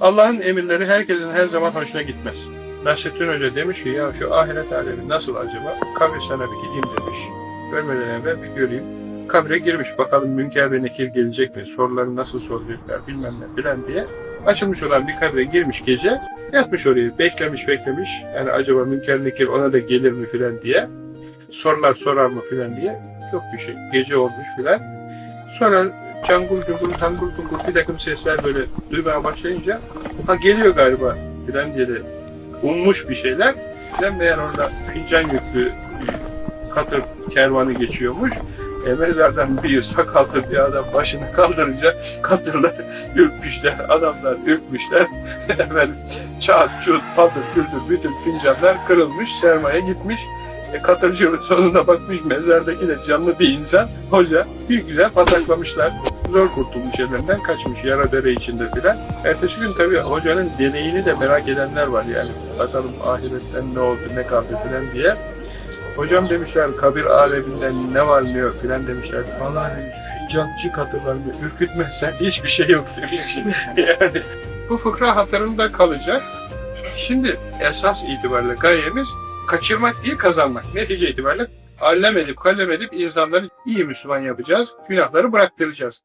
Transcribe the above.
Allah'ın emirleri herkesin her zaman hoşuna gitmez. Nasrettin Hoca demiş ki ya şu ahiret alemi nasıl acaba? Kabristan'a bir gideyim demiş. Ölmeden evvel bir göreyim. Kabre girmiş bakalım Münker ve Nekir gelecek mi? Soruları nasıl soracaklar bilmem ne filan diye. Açılmış olan bir kabre girmiş gece. Yatmış oraya beklemiş beklemiş. Yani acaba Münker Nekir ona da gelir mi filan diye. Sorular sorar mı filan diye. Yok bir şey. Gece olmuş filan. Sonra cangul cungul tangul tungul bir takım sesler böyle duymaya başlayınca ha geliyor galiba filan diye de ummuş bir şeyler. Filan meğer orada fincan yüklü katır kervanı geçiyormuş. E, mezardan bir sakallı bir adam başını kaldırınca katırlar ürkmüşler, adamlar ürkmüşler. Efendim çat çut patır küldür bütün fincanlar kırılmış, sermaye gitmiş. E, katırcının sonuna bakmış mezardaki de canlı bir insan. Hoca bir güzel pataklamışlar. Zor kurtulmuş ellerinden kaçmış yara dere içinde filan. Ertesi gün tabii hocanın deneyini de merak edenler var yani. Bakalım ahiretten ne oldu ne kaldı filan diye. Hocam demişler kabir aleminden ne var ne yok filan demişler. Vallahi fincancı katırlarını ürkütmezsen hiçbir şey yok demiş. yani bu fıkra hatırında kalacak. Şimdi esas itibariyle gayemiz kaçırmak değil kazanmak. Netice itibariyle allem edip kallem edip insanları iyi Müslüman yapacağız. Günahları bıraktıracağız.